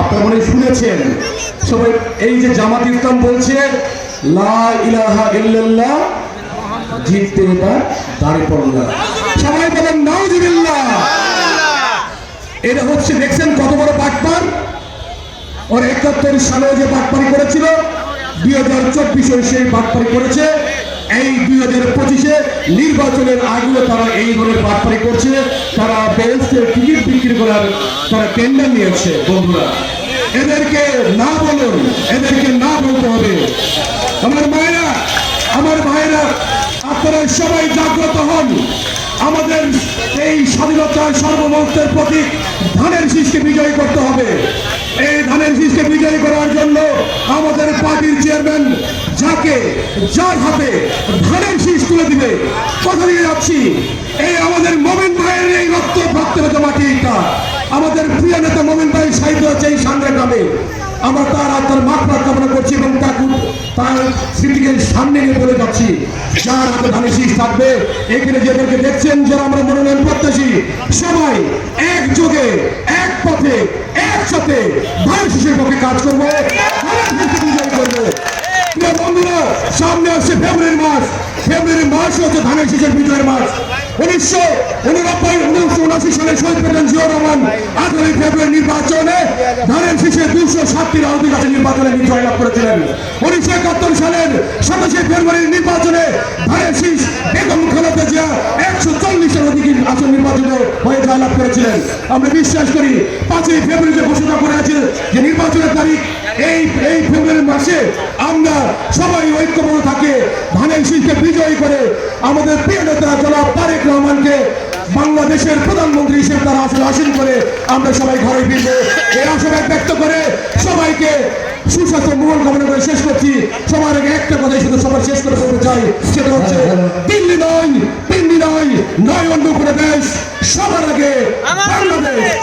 আপনারা মনে শুনেছেন? সবাই, এই যে জামাত ইসলাম বলছে কত বড় একাত্তর সালে যে করেছিল, দুই হাজার চব্বিশে করেছে। এই দুই হাজার পঁচিশে নির্বাচনের আগেও তারা এই ধরনের বাটপারি করছে। তারা বিক্রি করার তারা টেন্ডার নিয়েছে, বন্ধুরা। এদেরকে না বলুন, এদেরকে না বলতে হবে। আমার মায়েরা, আমার ভাইয়েরা, আপনারা সবাই জাগ্রত হন। আমাদের এই স্বাধীনতার সার্বভৌমত্বের প্রতীক ধানের শীষকে বিজয়ী করতে হবে। এই ধানের শীষকে বিজয়ী করার জন্য আমাদের পার্টির চেয়ারম্যান যাকে যার হাতে ধানের শীষ তুলে দিবে, কথা দিয়ে যাচ্ছি। এই আমাদের মোমেন ভাইয়ের এই রক্ত ভক্তের মাটিটা আমাদের প্রিয় নেতা মোমেন ভাই সাহিত্য হচ্ছে এই সামনে গ্রামে। আমরা তার আত্মার মাত্রা কামনা করছি এবং তাকে তার স্মৃতিকে সামনে নিয়ে বলে যাচ্ছি। যার হাতে ধানের শীষ থাকবে, এখানে যেদেরকে দেখছেন, যারা আমরা মনোনয়ন প্রত্যাশী, সবাই একযোগে, এক পথে, একসাথে ধানের শীষের পক্ষে কাজ করব। বন্ধুরা, সামনে আসছে ফেব্রুয়ারি মাস। ফেব্রুয়ারি মাস হচ্ছে ধানের শীষের বিজয়ের মাস। উনিশশো উননব্বই, উনিশশো উনআশি সালে শহীদ প্রেসিডেন্ট জিয়াউর রহমান। আঠারোই ফেব্রুয়ারি নির্বাচনে ধানের শীষে দুশো রাজনৈতিক আসন নির্বাচনে বিজয় লাভ করেছিলেন। উনিশশো একাত্তর সালের সাতাশে ফেব্রুয়ারি নির্বাচনে ধানের শীষ বেগম খালেদা জিয়া একশো চল্লিশের অধিক আসন নির্বাচনে হয়ে জয়লাভ করেছিলেন। আমরা বিশ্বাস করি, পাঁচই ফেব্রুয়ারিতে ঘোষণা করে আছে যে নির্বাচনের তারিখ এই এই ফেব্রুয়ারি মাসে আমরা সবাই ঐক্যবদ্ধ থাকে ধানের শীষকে বিজয়ী করে আমাদের প্রিয় নেতা জনাব তারেক রহমানকে বাংলাদেশের প্রধানমন্ত্রী হিসেবে তারা আসলে আসীন করে আমরা সবাই ঘরে ফিরবো এই আশাবাদ ব্যক্ত করে সবাইকে সুস্বাস্থ্য মঙ্গল কামনা করে শেষ করছি সবার আগে একটা কথাই শুধু সবার শেষ করে বলতে চাই সেটা হচ্ছে দিল্লি নয় দিল্লি নয় নয় অন্য করে দেশ সবার আগে বাংলাদেশ।